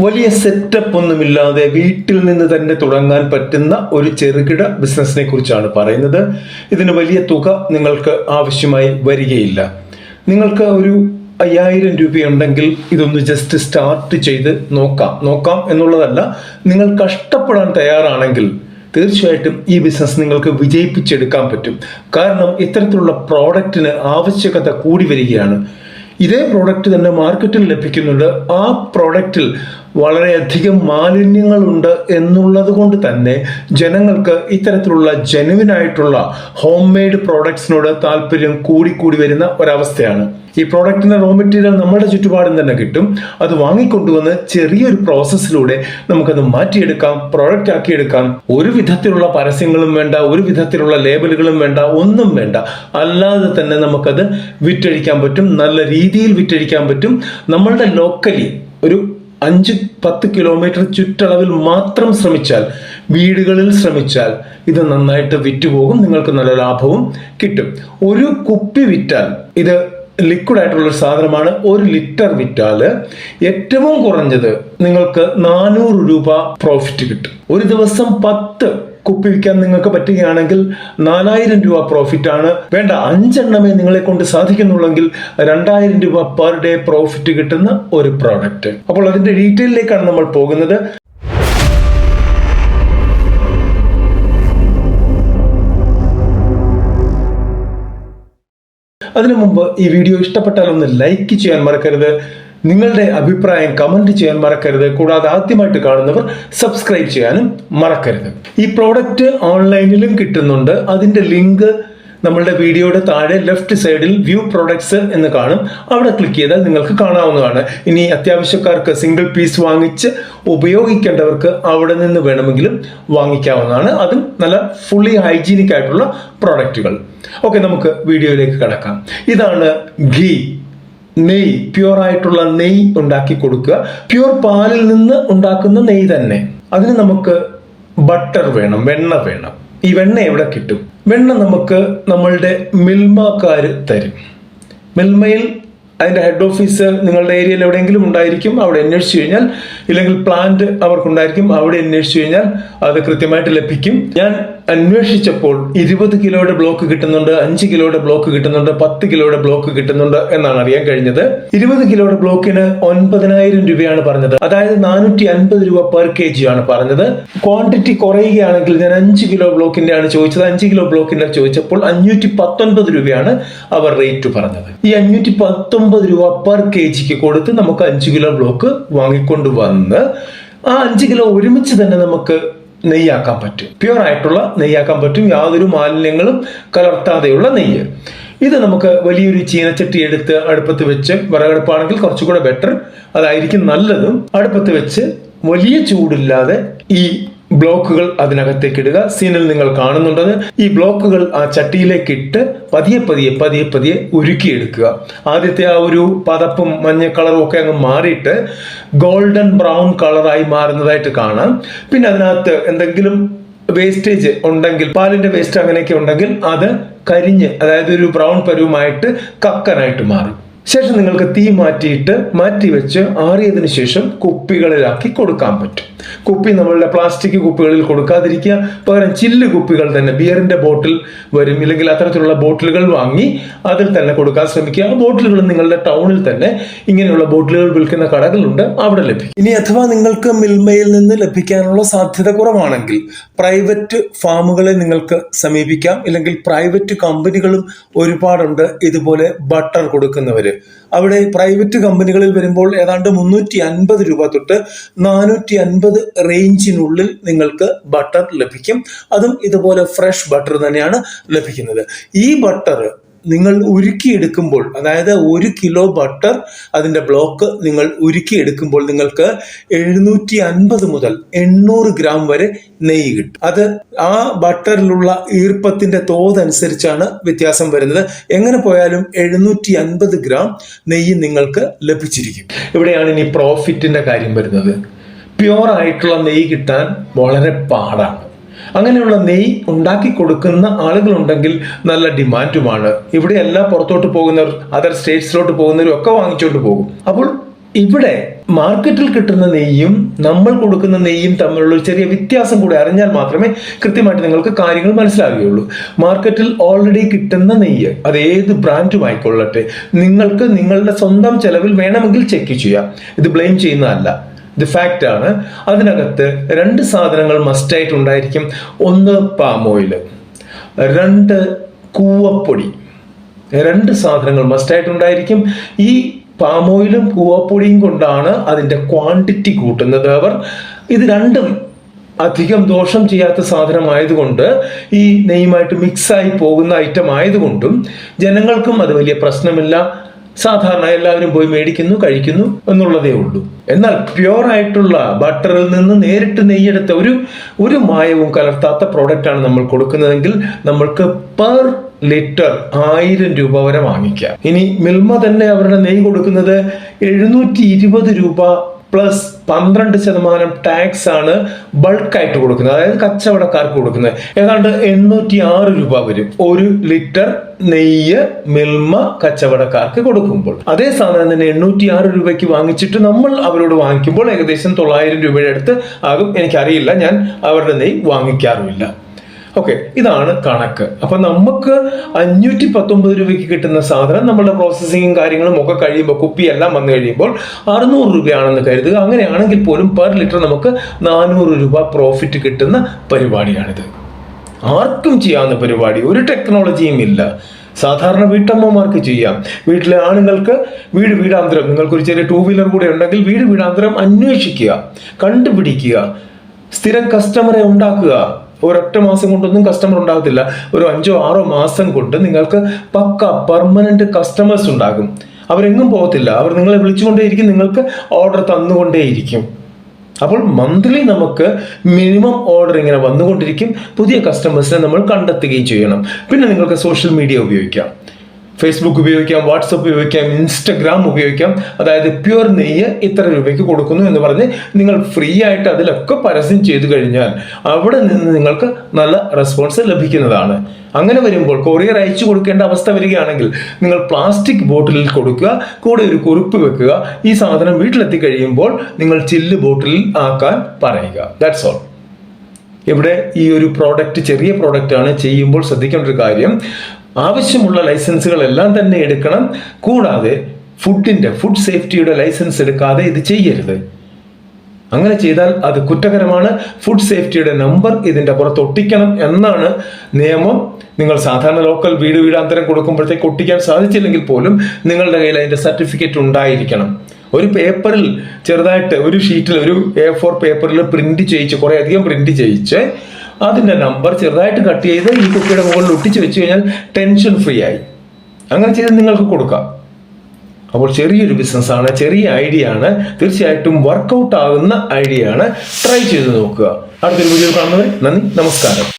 വലിയ സെറ്റപ്പ് ഒന്നുമില്ലാതെ വീട്ടിൽ നിന്ന് തന്നെ തുടങ്ങാൻ പറ്റുന്ന ഒരു ചെറുകിട ബിസിനസ്സിനെ കുറിച്ചാണ് പറയുന്നത്. ഇതിന് വലിയ തുക നിങ്ങൾക്ക് ആവശ്യമായി വരികയില്ല. നിങ്ങൾക്ക് ഒരു അയ്യായിരം രൂപയുണ്ടെങ്കിൽ ഇതൊന്ന് ജസ്റ്റ് സ്റ്റാർട്ട് ചെയ്ത് നോക്കാം. നോക്കാം എന്നുള്ളതല്ല നിങ്ങൾ കഷ്ടപ്പെടാൻ തയ്യാറാണെങ്കിൽ തീർച്ചയായിട്ടും ഈ ബിസിനസ് നിങ്ങൾക്ക് വിജയിപ്പിച്ചെടുക്കാൻ പറ്റും. കാരണം ഇത്തരത്തിലുള്ള പ്രോഡക്റ്റിന് ആവശ്യകത കൂടി വരികയാണ്. ഇതേ പ്രോഡക്റ്റ് തന്നെ മാർക്കറ്റിൽ ലഭിക്കുന്നുണ്ട്. ആ പ്രോഡക്റ്റിൽ വളരെയധികം മാലിന്യങ്ങളുണ്ട് എന്നുള്ളത് കൊണ്ട് തന്നെ ജനങ്ങൾക്ക് ഇത്തരത്തിലുള്ള ജനുവിനായിട്ടുള്ള ഹോം മെയ്ഡ് പ്രോഡക്ട്സിനോട് താല്പര്യം കൂടിക്കൂടി വരുന്ന ഒരവസ്ഥയാണ്. ഈ പ്രോഡക്റ്റിന്റെ റോ മെറ്റീരിയൽ നമ്മുടെ ചുറ്റുപാടും തന്നെ കിട്ടും. അത് വാങ്ങിക്കൊണ്ടുവന്ന് ചെറിയൊരു പ്രോസസ്സിലൂടെ നമുക്കത് മാറ്റിയെടുക്കാം പ്രോഡക്റ്റ് ആക്കിയെടുക്കാം. ഒരു വിധത്തിലുള്ള പരസ്യങ്ങളും വേണ്ട ഒരു വിധത്തിലുള്ള ലേബലുകളും വേണ്ട ഒന്നും വേണ്ട. അല്ലാതെ തന്നെ നമുക്കത് വിറ്റഴിക്കാൻ പറ്റും. നല്ല രീതിയിൽ വിറ്റഴിക്കാൻ പറ്റും. നമ്മളുടെ ലോക്കലി ഒരു അഞ്ച് പത്ത് കിലോമീറ്റർ ചുറ്റളവിൽ മാത്രം ശ്രമിച്ചാൽ വീടുകളിൽ ശ്രമിച്ചാൽ ഇത് നന്നായിട്ട് വിറ്റുപോകും നിങ്ങൾക്ക് നല്ല ലാഭവും കിട്ടും. ഒരു കുപ്പി വിറ്റാൽ ഇത് ലിക്വിഡ് ആയിട്ടുള്ള ഒരു സാധനമാണ് ഒരു ലിറ്റർ വിറ്റാൽ ഏറ്റവും കുറഞ്ഞത് നിങ്ങൾക്ക് നാനൂറ് രൂപ പ്രോഫിറ്റ് കിട്ടും. ഒരു ദിവസം പത്ത് കുപ്പി വിൽക്കാൻ നിങ്ങൾക്ക് പറ്റുകയാണെങ്കിൽ നാലായിരം രൂപ പ്രോഫിറ്റ് ആണ്. വേണ്ട അഞ്ചെണ്ണമേ നിങ്ങളെ കൊണ്ട് സാധിക്കുന്നുള്ളെങ്കിൽ രണ്ടായിരം രൂപ പെർ ഡേ പ്രോഫിറ്റ് കിട്ടുന്ന ഒരു പ്രോഡക്റ്റ് അപ്പോൾ അതിന്റെ ഡീറ്റെയിലേക്കാണ് നമ്മൾ പോകുന്നത്. അതിനു മുമ്പ് ഈ വീഡിയോ ഇഷ്ടപ്പെട്ടാൽ ഒന്ന് ലൈക്ക് ചെയ്യാൻ മറക്കരുത്. നിങ്ങളുടെ അഭിപ്രായം കമന്റ് ചെയ്യാൻ മറക്കരുത്. കൂടാതെ ആദ്യമായിട്ട് കാണുന്നവർ സബ്സ്ക്രൈബ് ചെയ്യാനും മറക്കരുത്. ഈ പ്രോഡക്റ്റ് ഓൺലൈനിലും കിട്ടുന്നുണ്ട്. അതിന്റെ ലിങ്ക് നമ്മളുടെ വീഡിയോയുടെ താഴെ ലെഫ്റ്റ് സൈഡിൽ വ്യൂ പ്രോഡക്ട്സ് എന്ന് കാണും. അവിടെ ക്ലിക്ക് ചെയ്താൽ നിങ്ങൾക്ക് കാണാവുന്നതാണ്. ഇനി അത്യാവശ്യക്കാർക്ക് സിംഗിൾ പീസ് വാങ്ങിച്ച് ഉപയോഗിക്കേണ്ടവർക്ക് അവിടെ നിന്ന് വേണമെങ്കിലും വാങ്ങിക്കാവുന്നതാണ്. അതും നല്ല ഫുള്ളി ഹൈജീനിക് ആയിട്ടുള്ള പ്രോഡക്റ്റുകൾ ഓക്കെ നമുക്ക് വീഡിയോയിലേക്ക് കടക്കാം. ഇതാണ് ഘീ നെയ്യ് പ്യുവർ ആയിട്ടുള്ള നെയ് ഉണ്ടാക്കി കൊടുക്കുക. പ്യുവർ പാലിൽ നിന്ന് ഉണ്ടാക്കുന്ന നെയ് തന്നെ. അതിന് നമുക്ക് ബട്ടർ വേണം വെണ്ണ വേണം. ഈ വെണ്ണ എവിടെ കിട്ടും? വെണ്ണ നമുക്ക് നമ്മളുടെ മിൽമക്കാർ തരും. മിൽമയിൽ അതിന്റെ ഹെഡ് ഓഫീസ് നിങ്ങളുടെ ഏരിയയിൽ എവിടെയെങ്കിലും ഉണ്ടായിരിക്കും അവിടെ അന്വേഷിച്ചു കഴിഞ്ഞാൽ ഇല്ലെങ്കിൽ പ്ലാന്റ് അവർക്കുണ്ടായിരിക്കും അവിടെ അന്വേഷിച്ചു കഴിഞ്ഞാൽ അത് കൃത്യമായിട്ട് ലഭിക്കും. ഞാൻ അന്വേഷിച്ചപ്പോൾ ഇരുപത് കിലോയുടെ ബ്ലോക്ക് കിട്ടുന്നുണ്ട് അഞ്ച് കിലോയുടെ ബ്ലോക്ക് കിട്ടുന്നുണ്ട് പത്ത് കിലോയുടെ ബ്ലോക്ക് കിട്ടുന്നുണ്ട് എന്നാണ് അറിയാൻ കഴിഞ്ഞത്. ഇരുപത് കിലോയുടെ ബ്ലോക്കിന് ഒൻപതിനായിരം രൂപയാണ് പറഞ്ഞത്. അതായത് നാനൂറ്റി അൻപത് രൂപ പെർ കെ ജി ആണ് പറഞ്ഞത്. ക്വാണ്ടിറ്റി കുറയുകയാണെങ്കിൽ ഞാൻ അഞ്ച് കിലോ ബ്ലോക്കിന്റെ ആണ് ചോദിച്ചത്. അഞ്ച് കിലോ ബ്ലോക്കിന്റെ ചോദിച്ചപ്പോൾ അഞ്ഞൂറ്റി പത്തൊൻപത് രൂപയാണ് അവർ റേറ്റ് പറഞ്ഞത്. ഈ അഞ്ഞൂറ്റി പത്തൊമ്പത് രൂപ പെർ കെ ജിക്ക് കൊടുത്ത് നമുക്ക് അഞ്ച് കിലോ ബ്ലോക്ക് വാങ്ങിക്കൊണ്ട് വന്ന് ആ അഞ്ച് കിലോ ഒരുമിച്ച് തന്നെ നമുക്ക് നെയ്യാക്കാൻ പറ്റും. പ്യുവർ ആയിട്ടുള്ള നെയ്യാക്കാൻ പറ്റും. യാതൊരു മാലിന്യങ്ങളും കലർത്താതെയുള്ള നെയ്യ്. ഇത് നമുക്ക് വലിയൊരു ചീനച്ചട്ടി എടുത്ത് അടുപ്പത്ത് വെച്ച് വിറകടുപ്പാണെങ്കിൽ കുറച്ചുകൂടെ ബെറ്റർ അതായിരിക്കും നല്ലതും. അടുപ്പത്ത് വെച്ച് വലിയ ചൂടില്ലാതെ ഈ ബ്ലോക്കുകൾ അതിനകത്തേക്ക് ഇടുക സീനിൽ നിങ്ങൾ കാണുന്നുണ്ടത്. ഈ ബ്ലോക്കുകൾ ആ ചട്ടിയിലേക്ക് ഇട്ട് പതിയെ പതിയെ പതിയെ പതിയെ ഉരുക്കിയെടുക്കുക. ആദ്യത്തെ ആ ഒരു പതപ്പും മഞ്ഞ കളറും ഒക്കെ അങ്ങ് മാറിയിട്ട് ഗോൾഡൻ ബ്രൗൺ കളറായി മാറുന്നതായിട്ട് കാണാം. പിന്നെ അതിനകത്ത് എന്തെങ്കിലും വേസ്റ്റേജ് ഉണ്ടെങ്കിൽ പാലിന്റെ വേസ്റ്റ് അങ്ങനെയൊക്കെ ഉണ്ടെങ്കിൽ അത് കരിഞ്ഞ് അതായത് ഒരു ബ്രൗൺ പരുവുമായിട്ട് കക്കനായിട്ട് മാറും. ശേഷം നിങ്ങൾക്ക് തീ മാറ്റിയിട്ട് മാറ്റി വെച്ച് ആറിയതിനു ശേഷം കുപ്പികളിലാക്കി കൊടുക്കാൻ പറ്റും. കുപ്പി നമ്മളുടെ പ്ലാസ്റ്റിക് കുപ്പികളിൽ കൊടുക്കാതിരിക്കുക. പകരം ചില്ല് കുപ്പികൾ തന്നെ ബിയറിന്റെ ബോട്ടിൽ വരും ഇല്ലെങ്കിൽ അത്തരത്തിലുള്ള ബോട്ടിലുകൾ വാങ്ങി അതിൽ തന്നെ കൊടുക്കാൻ ശ്രമിക്കുക. ആ ബോട്ടിലുകൾ നിങ്ങളുടെ ടൗണിൽ തന്നെ ഇങ്ങനെയുള്ള ബോട്ടിലുകൾ വിൽക്കുന്ന കടകളുണ്ട് അവിടെ ലഭിക്കും. ഇനി അഥവാ നിങ്ങൾക്ക് മിൽമയിൽ നിന്ന് ലഭിക്കാനുള്ള സാധ്യത കുറവാണെങ്കിൽ പ്രൈവറ്റ് ഫാമുകളെ നിങ്ങൾക്ക് സമീപിക്കാം. ഇല്ലെങ്കിൽ പ്രൈവറ്റ് കമ്പനികളും ഒരുപാടുണ്ട് ഇതുപോലെ ബട്ടർ കൊടുക്കുന്നവര്. അവിടെ പ്രൈവറ്റ് കമ്പനികളിൽ വരുമ്പോൾ ഏതാണ്ട് മുന്നൂറ്റി അൻപത് രൂപ തൊട്ട് നാനൂറ്റി അൻപത് റേഞ്ചിനുള്ളിൽ നിങ്ങൾക്ക് ബട്ടർ ലഭിക്കും. അതും ഇതുപോലെ ഫ്രഷ് ബട്ടർ തന്നെയാണ് ലഭിക്കുന്നത്. ഈ ബട്ടർ നിങ്ങൾ ഉരുക്കിയെടുക്കുമ്പോൾ അതായത് ഒരു കിലോ ബട്ടർ അതിന്റെ ബ്ലോക്ക് നിങ്ങൾ ഉരുക്കിയെടുക്കുമ്പോൾ നിങ്ങൾക്ക് എഴുന്നൂറ്റി അൻപത് മുതൽ എണ്ണൂറ് ഗ്രാം വരെ നെയ്യ് കിട്ടും. അത് ആ ബട്ടറിലുള്ള ഈർപ്പത്തിന്റെ തോതനുസരിച്ചാണ് വ്യത്യാസം വരുന്നത്. എങ്ങനെ പോയാലും എഴുന്നൂറ്റി അൻപത് ഗ്രാം നെയ്യ് നിങ്ങൾക്ക് ലഭിച്ചിരിക്കും. ഇവിടെയാണ് ഇനി പ്രോഫിറ്റിന്റെ കാര്യം വരുന്നത്. പ്യുവർ ആയിട്ടുള്ള നെയ്യ് കിട്ടാൻ വളരെ പാടാണ്. അങ്ങനെയുള്ള നെയ് ഉണ്ടാക്കി കൊടുക്കുന്ന ആളുകളുണ്ടെങ്കിൽ നല്ല ഡിമാൻഡുമാണ്. ഇവിടെ എല്ലാം പുറത്തോട്ട് പോകുന്നവർ അതർ സ്റ്റേറ്റ്സിലോട്ട് പോകുന്നവരും ഒക്കെ വാങ്ങിച്ചോണ്ട് പോകും. അപ്പോൾ ഇവിടെ മാർക്കറ്റിൽ കിട്ടുന്ന നെയ്യും നമ്മൾ കൊടുക്കുന്ന നെയ്യും തമ്മിലുള്ള ഒരു ചെറിയ വ്യത്യാസം കൂടി അറിഞ്ഞാൽ മാത്രമേ കൃത്യമായിട്ട് നിങ്ങൾക്ക് കാര്യങ്ങൾ മനസ്സിലാവുകയുള്ളൂ. മാർക്കറ്റിൽ ഓൾറെഡി കിട്ടുന്ന നെയ്യ് അത് ഏത് ബ്രാൻഡും ആയിക്കൊള്ളട്ടെ. നിങ്ങൾക്ക് നിങ്ങളുടെ സ്വന്തം ചെലവിൽ വേണമെങ്കിൽ ചെക്ക് ചെയ്യാം ഇത് ബ്ലെയിം ചെയ്യുന്നതല്ല. ഇത് ഫാക്റ്റ് ആണ് അതിനകത്ത് രണ്ട് സാധനങ്ങൾ മസ്റ്റായിട്ട് ഉണ്ടായിരിക്കും. ഒന്ന് പാം ഓയിൽ രണ്ട് കൂവപ്പൊടി. രണ്ട് സാധനങ്ങൾ മസ്റ്റായിട്ട് ഉണ്ടായിരിക്കും. ഈ പാം ഓയിലും കൂവപ്പൊടിയും കൊണ്ടാണ് അതിന്റെ ക്വാണ്ടിറ്റി കൂട്ടുന്നത് അവർ. ഇത് രണ്ടും അധികം ദോഷം ചെയ്യാത്ത സാധനമായതുകൊണ്ട് ഈ നെയ്യുമായിട്ട് മിക്സായി പോകുന്ന ഐറ്റം ആയതുകൊണ്ടും ജനങ്ങൾക്കും അത് വലിയ പ്രശ്നമില്ല. സാധാരണ എല്ലാവരും പോയി മേടിക്കുന്നു കഴിക്കുന്നു എന്നുള്ളതേ ഉള്ളൂ. എന്നാൽ പ്യുവർ ആയിട്ടുള്ള ബട്ടറിൽ നിന്ന് നേരിട്ട് നെയ്യെടുത്ത ഒരു ഒരു മായവും കലർത്താത്ത പ്രോഡക്റ്റാണ് നമ്മൾ കൊടുക്കുന്നതെങ്കിൽ നമ്മൾക്ക് പെർ ലിറ്റർ ആയിരം രൂപ വരെ വാങ്ങിക്കാം. ഇനി മിൽമ തന്നെ അവരുടെ നെയ്യ് കൊടുക്കുന്നത് എഴുന്നൂറ്റി രൂപ പ്ലസ് പന്ത്രണ്ട് ശതമാനം ടാക്സ് ആണ് ബൾക്കായിട്ട് കൊടുക്കുന്നത്. അതായത് കച്ചവടക്കാർക്ക് കൊടുക്കുന്നത്. ഏതാണ്ട് എണ്ണൂറ്റി ആറ് രൂപ വരും. ഒരു ലിറ്റർ നെയ്യ് മിൽമ കച്ചവടക്കാർക്ക് കൊടുക്കുമ്പോൾ. അതേ സാധനം തന്നെ എണ്ണൂറ്റി ആറ് രൂപയ്ക്ക് വാങ്ങിച്ചിട്ട് നമ്മൾ അവരോട് വാങ്ങിക്കുമ്പോൾ ഏകദേശം തൊള്ളായിരം രൂപയുടെ അടുത്ത് ആകും. എനിക്കറിയില്ല. ഞാൻ അവരുടെ നെയ്യ് വാങ്ങിക്കാറുമില്ല. ഓക്കെ ഇതാണ് കണക്ക്. അപ്പൊ നമുക്ക് അഞ്ഞൂറ്റി പത്തൊമ്പത് രൂപയ്ക്ക് കിട്ടുന്ന സാധനം നമ്മുടെ പ്രോസസ്സിങ്ങും കാര്യങ്ങളും ഒക്കെ കഴിയുമ്പോൾ കുപ്പി എല്ലാം വന്നു കഴിയുമ്പോൾ അറുന്നൂറ് രൂപയാണെന്ന് കരുതുക. അങ്ങനെയാണെങ്കിൽ പോലും പെർ ലിറ്റർ നമുക്ക് നാനൂറ് രൂപ പ്രോഫിറ്റ് കിട്ടുന്ന പരിപാടിയാണിത്. ആർക്കും ചെയ്യാവുന്ന പരിപാടി. ഒരു ടെക്നോളജിയും ഇല്ല. സാധാരണ വീട്ടമ്മമാർക്ക് ചെയ്യാം. വീട്ടിലെ ആണുങ്ങൾക്ക് വീട് വീടാന്തരം. നിങ്ങൾക്കൊരു ചെറിയ ടൂ വീലർ കൂടെ ഉണ്ടെങ്കിൽ വീട് വീടാന്തരം അന്വേഷിക്കുക കണ്ടുപിടിക്കുക സ്ഥിരം കസ്റ്റമറെ ഉണ്ടാക്കുക. ഒരൊറ്റ മാസം കൊണ്ടൊന്നും കസ്റ്റമർ ഉണ്ടാകത്തില്ല. ഒരു അഞ്ചോ ആറോ മാസം കൊണ്ട് നിങ്ങൾക്ക് പക്ക പെർമനന്റ് കസ്റ്റമേഴ്സ് ഉണ്ടാകും. അവരെങ്ങും പോകത്തില്ല. അവർ നിങ്ങളെ വിളിച്ചുകൊണ്ടേയിരിക്കും. നിങ്ങൾക്ക് ഓർഡർ തന്നുകൊണ്ടേയിരിക്കും. അപ്പോൾ മന്ത്ലി നമുക്ക് മിനിമം ഓർഡർ ഇങ്ങനെ വന്നുകൊണ്ടിരിക്കും. പുതിയ കസ്റ്റമേഴ്സിനെ നമ്മൾ കണ്ടെത്തുകയും ചെയ്യണം. പിന്നെ നിങ്ങൾക്ക് സോഷ്യൽ മീഡിയ ഉപയോഗിക്കാം. ഫേസ്ബുക്ക് ഉപയോഗിക്കാം വാട്സപ്പ് ഉപയോഗിക്കാം ഇൻസ്റ്റഗ്രാം ഉപയോഗിക്കാം. അതായത് പ്യുവർ നെയ്യ് ഇത്ര രൂപയ്ക്ക് കൊടുക്കുന്നു എന്ന് പറഞ്ഞ് നിങ്ങൾ ഫ്രീ ആയിട്ട് അതിലൊക്കെ പരസ്യം ചെയ്തു കഴിഞ്ഞാൽ അവിടെ നിന്ന് നിങ്ങൾക്ക് നല്ല റെസ്പോൺസ് ലഭിക്കുന്നതാണ്. അങ്ങനെ വരുമ്പോൾ കൊറിയർ അയച്ചു കൊടുക്കേണ്ട അവസ്ഥ വരികയാണെങ്കിൽ നിങ്ങൾ പ്ലാസ്റ്റിക് ബോട്ടിലിൽ കൊടുക്കുക കൂടെ ഒരു കുറിപ്പ് വെക്കുക ഈ സാധനം വീട്ടിലെത്തി കഴിയുമ്പോൾ നിങ്ങൾ ചില്ല് ബോട്ടിലിൽ ആക്കാൻ പറയുക. ദാറ്റ്സ് ഓൾ ഇവിടെ ഈ ഒരു പ്രോഡക്റ്റ് ചെറിയ പ്രോഡക്റ്റ് ആണ് ചെയ്യുമ്പോൾ ശ്രദ്ധിക്കേണ്ട ഒരു കാര്യം. ആവശ്യമുള്ള ലൈസൻസുകളെല്ലാം തന്നെ എടുക്കണം. കൂടാതെ ഫുഡിന്റെ ഫുഡ് സേഫ്റ്റിയുടെ ലൈസൻസ് എടുക്കാതെ ഇത് ചെയ്യരുത്. അങ്ങനെ ചെയ്താൽ അത് കുറ്റകരമാണ്. ഫുഡ് സേഫ്റ്റിയുടെ നമ്പർ ഇതിന്റെ പുറത്ത് ഒട്ടിക്കണം എന്നാണ് നിയമം. നിങ്ങൾ സാധാരണ ലോക്കൽ വീട് വീടാന്തരം കൊടുക്കുമ്പോഴത്തേക്ക് ഒട്ടിക്കാൻ സാധിച്ചില്ലെങ്കിൽ പോലും നിങ്ങളുടെ കയ്യിൽ അതിന്റെ സർട്ടിഫിക്കറ്റ് ഉണ്ടായിരിക്കണം. ഒരു പേപ്പറിൽ ചെറുതായിട്ട് ഒരു ഷീറ്റിൽ ഒരു എ ഫോർ പേപ്പറിൽ പ്രിന്റ് ചെയ്യിച്ച് കുറേ അധികം പ്രിന്റ് ചെയ്യിച്ച് അതിന്റെ നമ്പർ ചെറുതായിട്ട് കട്ട് ചെയ്ത് ഈ കുപ്പിയുടെ മുകളിൽ ഒട്ടിച്ച് വെച്ച് കഴിഞ്ഞാൽ ടെൻഷൻ ഫ്രീ ആയി. അങ്ങനെ ചെയ്ത് നിങ്ങൾക്ക് കൊടുക്കാം. അപ്പോൾ ചെറിയൊരു ബിസിനസ്സാണ് ചെറിയ ഐഡിയ ആണ്. തീർച്ചയായിട്ടും വർക്കൗട്ട് ആകുന്ന ഐഡിയ ആണ്. ട്രൈ ചെയ്ത് നോക്കുക. അടുത്തൊരു വീഡിയോ കാണുന്നത് നന്ദി നമസ്കാരം.